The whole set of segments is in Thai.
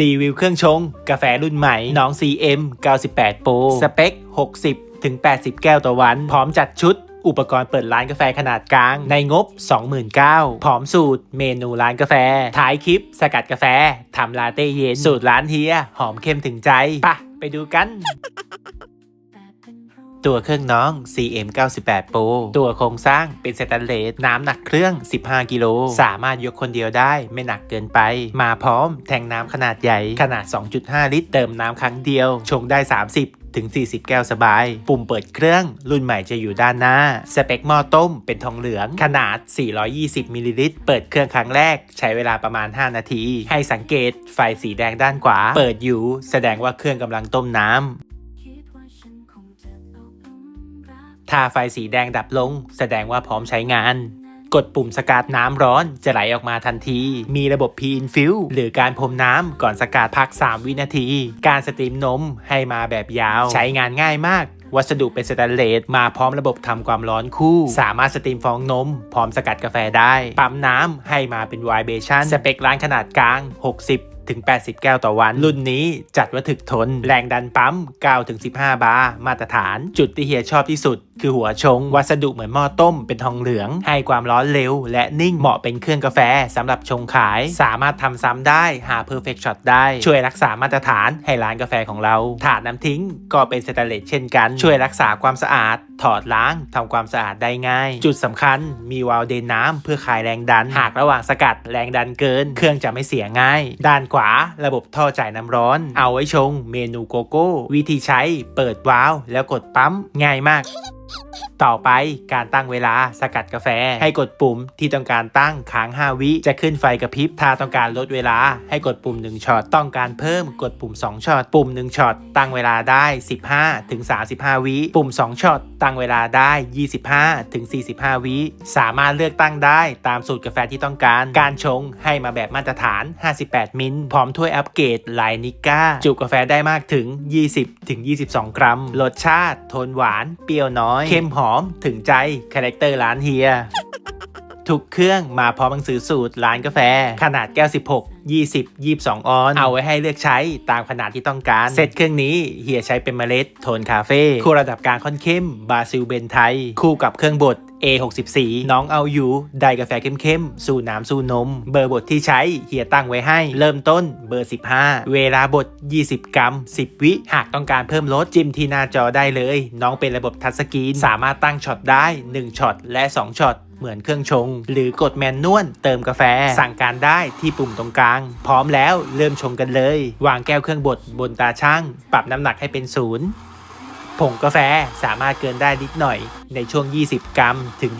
รีวิวเครื่องชง กาแฟรุ่นใหม่น้อง CM 98 Pro สเปค 60 ถึง 80 แก้วต่อวัน พร้อมจัดชุด อุปกรณ์เปิดร้านกาแฟขนาดกลาง ในงบ 29,000พร้อมสูตร เมนูร้านกาแฟท้ายคลิป สกัดกาแฟ ทำลาเต้เย็น สูตรร้านเฮีย หอมเข้มถึงใจปะไปดูกัน ตัวเครื่องน้อง CM 98 Pro ตัวโครงสร้างเป็นสแตนเลส น้ำหนักเครื่อง 15 กิโล สามารถยกคนเดียวได้ไม่หนักเกินไป มาพร้อมแทงน้ำขนาดใหญ่ ขนาด 2.5 ลิตร เติมน้ำครั้งเดียว ชงได้ 30ถึง 40 แก้วสบาย ปุ่มเปิดเครื่องรุ่นใหม่จะอยู่ด้านหน้า สเปคหม้อต้มเป็นทองเหลือง ขนาด 420มิลลิลิตร เปิดเครื่องครั้งแรก ใช้เวลาประมาณ 5 นาที ให้สังเกตไฟสีแดงด้านขวา เปิดอยู่ แสดงว่าเครื่องกำลังต้มน้ำ ถ้าไฟสีแดงดับลง แสดงว่าพร้อมใช้งาน กดปุ่มสกัดน้ำร้อนจะไหลออกมาทันที มีระบบ p i n f i l หรือการพรมน้ำก่อนสกัดพัก 3 วินาที การสตรีมนมให้มาแบบยาว ใช้งานง่ายมากวัสดุเป็นสแตนเลสมาพร้อมระบบทำความร้อนคู่ สามารถสตรีมฟองนม พร้อมสกัดกาแฟได้ ปั๊มน้ำให้มาเป็นไวเบชั่น สเปคร้านขนาดกลาง 60 ถึง 80 แก้วต่อวัน รุ่นนี้จัดว่าถึกทน แรงดันปั๊ม9ถึง15 บาร์ มาตรฐาน จุดที่เฮียชอบที่สุด คือหัวชง วัสดุเหมือนหม้อต้ม เป็นทองเหลือง ให้ความร้อนเร็ว และนิ่ง เหมาะเป็นเครื่องกาแฟสำหรับชงขาย สามารถทำซ้ำได้ หา perfect shot ได้ ช่วยรักษามาตรฐานให้ร้านกาแฟของเรา ถาดน้ำทิ้ง ก็เป็นสแตนเลสเช่นกัน ช่วยรักษาความสะอาด ถอดล้าง ทำความสะอาดได้ง่าย จุดสำคัญ มีวาล์วเดนน้ำเพื่อคายแรงดัน หากระหว่างสกัดแรงดันเกิน เครื่องจะไม่เสียง่าย ด้านขวา ระบบท่อจ่ายน้ำร้อน เอาไว้ชง เมนูโกโก้ วิธีใช้ เปิดวาล์วแล้วกดปั๊ม ง่ายมากต่อไปการตั้งเวลาสกัดกาแฟ ให้กดปุ่มที่ต้องการตั้งค้าง 5 วิ จะขึ้นไฟกระพริบถ้าต้องการลดเวลา ให้กดปุ่ม 1ช็อตต้องการเพิ่มกดปุ่ม 2ช็อตปุ่ม 1ช็อตตั้งเวลาได้ 15ถึง35 วิปุ่ม 2ช็อตตั้งเวลาได้ 25ถึง45 วิสามารถเลือกตั้งได้ตามสูตรกาแฟที่ต้องการ การชงให้มาแบบมาตรฐาน 58 มิลพร้อมถ้วยอัปเกรดลายนิก้าจุกาแฟได้มากถึง 20ถึง22 กรัมรสชาติโทนหวานเปรี้ยวน้อยเข้มหอมถึงใจคาแรคเตอร์ร้านเฮียทุกเครื่องมาพร้อมหนังสือสูตรร้านกาแฟ ขนาดแก้ว 16 20 22 ออน เอาไว้ให้เลือกใช้ตามขนาดที่ต้องการ เซตเครื่องนี้เฮียใช้เป็นเมล็ด โทนคาเฟ่คู่ระดับกลางค่อนเข้มบาซิลเบนไทย คู่กับเครื่องบด A64 น้องเอาอยู่ได้กาแฟเข้มๆ สู่น้ำสู่นม เบอร์บดที่ใช้เฮียตั้งไว้ให้ เริ่มต้นเบอร์ 15 เวลาบด 20 กรัม 10 วิ หากต้องการเพิ่มลดจิ้มที่หน้าจอได้เลย น้องเป็นระบบทัชสกรีน สามารถตั้งช็อตได้ 1 ช็อต และ 2 ช็อตเหมือนเครื่องชง หรือกดแมนนวลเติมกาแฟ สั่งการได้ที่ปุ่มตรงกลาง พร้อมแล้วเริ่มชงกันเลย วางแก้วเครื่องบดบนตาช่าง ปรับน้ำหนักให้เป็นศูนย์ ผงกาแฟสามารถเกินได้นิดหน่อย ในช่วง 20 กรัมถึง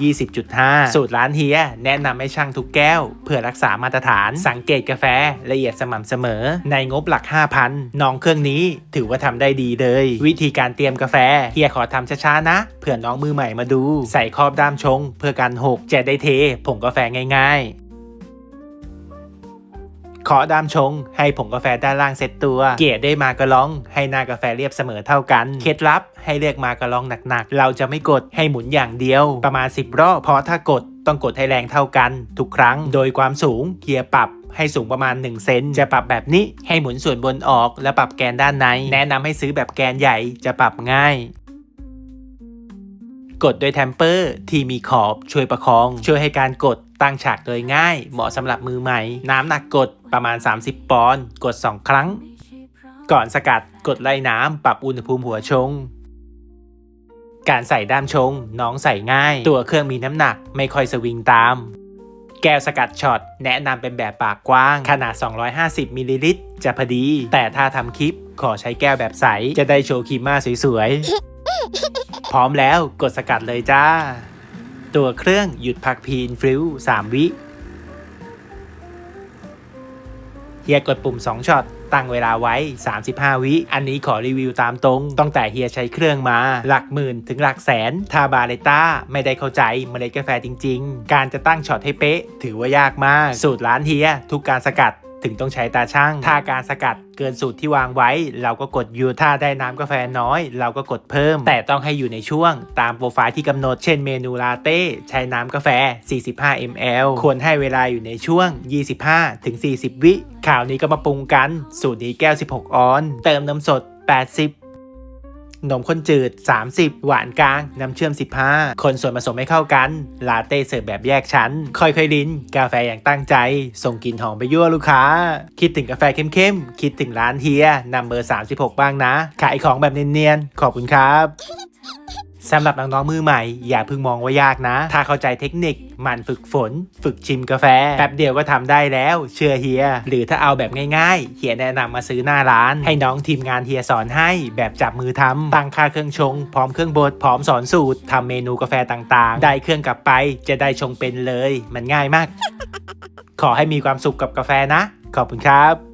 20.5 สูตรร้านเฮีย แนะนำให้ช่างทุกแก้ว เพื่อรักษามาตรฐาน สังเกตกาแฟละเอียดสม่ำเสมอ ในงบหลัก 5,000 น้องเครื่องนี้ถือว่าทำได้ดีเลย วิธีการเตรียมกาแฟเฮียขอทำช้าๆนะ เผื่อน้องมือใหม่มาดู ใส่ครอบด้ามชง เพื่อการหกจะได้เทผงกาแฟง่าย ขอดามชง ให้ผงกาแฟด้านล่างเซ็ตตัว เกลี่ยด้วยมากระลอง ให้หน้ากาแฟเรียบเสมอเท่ากัน เคล็ดลับให้เลือกมากระลองหนักๆ เราจะไม่กดให้หมุนอย่างเดียว ประมาณ 10 รอบเพราะถ้ากดต้องกดให้แรงเท่ากัน ทุกครั้ง โดยความสูงเกียร์ปรับให้สูงประมาณ 1 เซนจะปรับแบบนี้ให้หมุนส่วนบนออก และปรับแกนด้านใน แนะนำให้ซื้อแบบแกนใหญ่จะปรับง่าย กดโดยแทมเปอร์ที่มีขอบช่วยประคอง ช่วยให้การกด ตั้งฉากโดยง่าย เหมาะสำหรับมือใหม่ น้ำหนักกดประมาณ 30 ปอนด์กด 2 ครั้ง ก่อนสกัดกดไล่น้ำปรับอุณหภูมิหัวชง การใส่ด้ามชง น้องใส่ง่าย ตัวเครื่องมีน้ำหนักไม่ค่อยสวิงตาม แก้วสกัดช็อตแนะนำเป็นแบบปากกว้าง ขนาด 250มิลลิลิตรจะพอดี แต่ถ้าทำคลิปขอใช้แก้วแบบใส จะได้โชว์คีม่าสวยๆ พร้อมแล้วกดสกัดเลยจ้า ตัวเครื่องหยุดพักพีนฟริว3 วิเฮียกดปุ่ม 2ช็อตตั้งเวลาไว้ 35 วิ อันนี้ขอรีวิวตามตรง ตั้งแต่เฮียใช้เครื่องมา หลักหมื่นถึงหลักแสนถ้าบาเลต้า ไม่ได้เข้าใจเมล็ดกาแฟจริง ๆ การจะตั้งช็อตให้เป๊ะ ถือว่ายากมาก สูตรร้านเฮีย ทุกการสกัด ถึงต้องใช้ตาช่าง ถ้าการสกัดเกินสูตรที่วางไว้ เราก็กดยูถ้าได้น้ำกาแฟน้อย เราก็กดเพิ่ม แต่ต้องให้อยู่ในช่วง ตามโปรไฟล์ที่กำหนด เช่นเมนูลาเต้ใช้น้ำกาแฟ 45 ml ควรให้เวลาอยู่ในช่วง 25ถึง40 วิข่าวนี้ก็มาปรุงกัน สูตรนี้แก้ว 16 ออน เติมน้ำสด 80 นมข้นจืด 30 หวานกลาง น้ำเชื่อม 15 คนส่วนผสมให้เข้ากัน ลาเต้เสิร์ฟแบบแยกชั้น ค่อยๆลิ้น กาแฟอย่างตั้งใจ ส่งกลิ่นหอมไปยั่วลูกค้า คิดถึงกาแฟเข้มๆ คิดถึงร้านเฮียนำเบอร์ 36 บ้างนะ ขายของแบบเนียนๆ ขอบคุณครับ สำหรับน้องๆมือใหม่ อย่าเพิ่งมองว่ายากนะ ถ้าเข้าใจเทคนิคมันฝึกฝน ฝึกชิมกาแฟแป๊บเดียวก็ทำได้แล้ว เชื่อเฮีย หรือถ้าเอาแบบง่ายๆ เฮียแนะนำมาซื้อหน้าร้าน ให้น้องทีมงานเฮียสอนให้ แบบจับมือทำตั้งค่าเครื่องชง พร้อมเครื่องบดพร้อมสอนสูตรทำเมนูกาแฟต่างๆ ได้เครื่องกลับไป จะได้ชงเป็นเลย มันง่ายมาก ขอให้มีความสุขกับกาแฟนะ ขอบคุณครับ